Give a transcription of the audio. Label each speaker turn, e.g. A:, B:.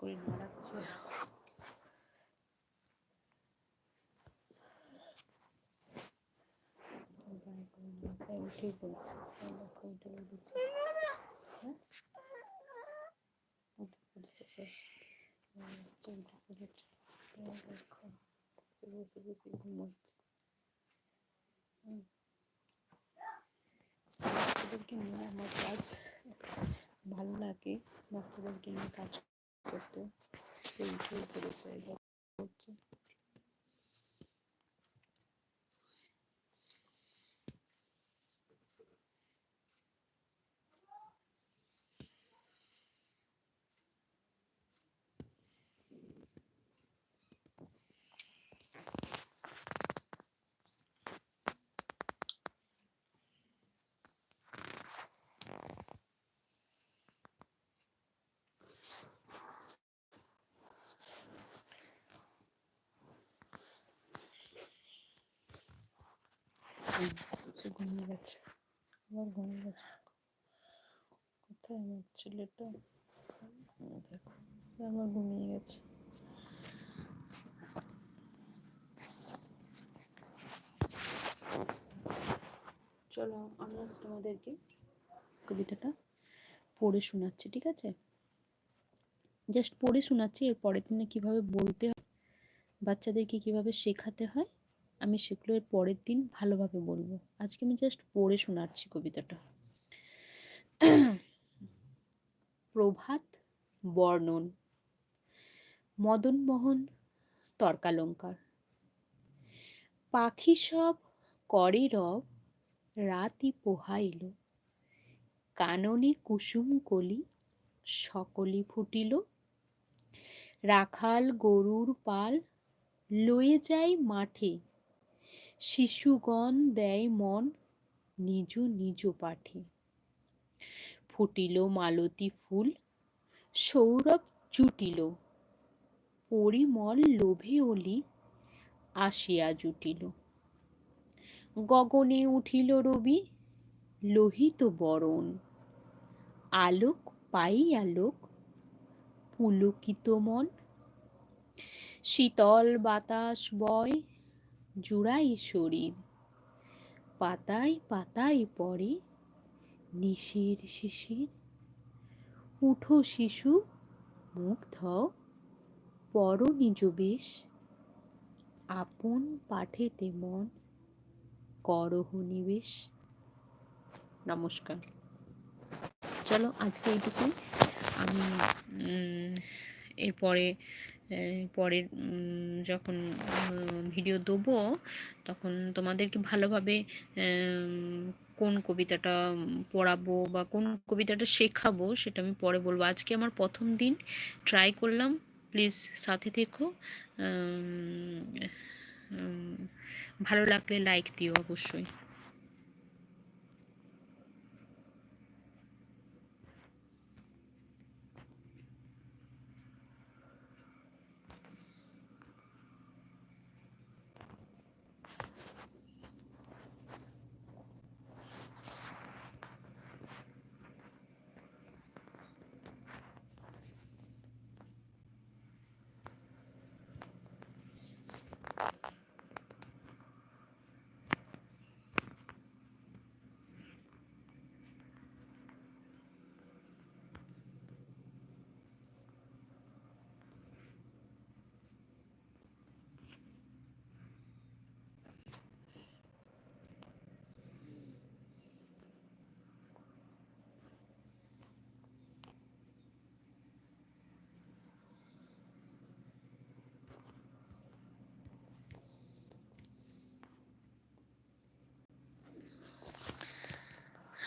A: করে নাড়াচ্ছে বসে বাচ্চাদেরকে নিয়ে আমার কাজ ভালো লাগে বাচ্চাদেরকে নিয়ে কাজ করতে সে উঠেই পড়েছে এবার করছে ঘুমিয়ে গেছে আবার ঘুমিয়ে গেছে কোথায় আমার ছেলেটা দেখো আবার ঘুমিয়ে গেছে চলো, আমি আজ তোমাদেরকে কবিতাটা পড়ে শোনাচ্ছি, ঠিক আছে? জাস্ট পড়ে শোনাচ্ছি এর পরের দিনে কীভাবে বলতে হয়, বাচ্চাদেরকে কীভাবে শেখাতে হয় আমি সেগুলো এর পরের দিন ভালোভাবে বলব। আজকে আমি জাস্ট পড়ে শোনাচ্ছি কবিতাটা। প্রভাত, বর্ণন, মদনমোহন, তর্কালঙ্কার। পাখি সব করে রব রাতি পোহাইল কাননে কুসুম কলি, সকলি ফুটিল। রাখাল গরুর পাল, লয়ে যায় মাঠে শিশুগণ দেয় মন নিজ নিজ পাঠে। ফুটিল মালতী ফুল, সৌরভ জুটিল। পরিমল লোভে অলি আসিয়া জুটিল। গগনে উঠিল রবি লোহিত বরণ। আলোক পাই আলোক পুলকিত মন। শীতল বাতাস বয় জুড়াই শরীর। পাতায় পাতায় পড়ে নিশির শিশির। উঠো শিশু, মুখ মুগ্ধ পর নিজ বেশ। আপন পাঠেতে মন, করহ নিবেশ। নমস্কার। চলো আজকে এইটুকুই। আমি এরপরে পরের যখন ভিডিও দেবো, তখন তোমাদেরকে ভালোভাবে কোন কবিতাটা পড়াবো বা কোন কবিতাটা শেখাবো সেটা আমি পরে বলব। আজকে আমার প্রথম দিন ট্রাই করলাম প্লিজ সাথে থেকো ভালো লাগলে লাইক দিও অবশ্যই।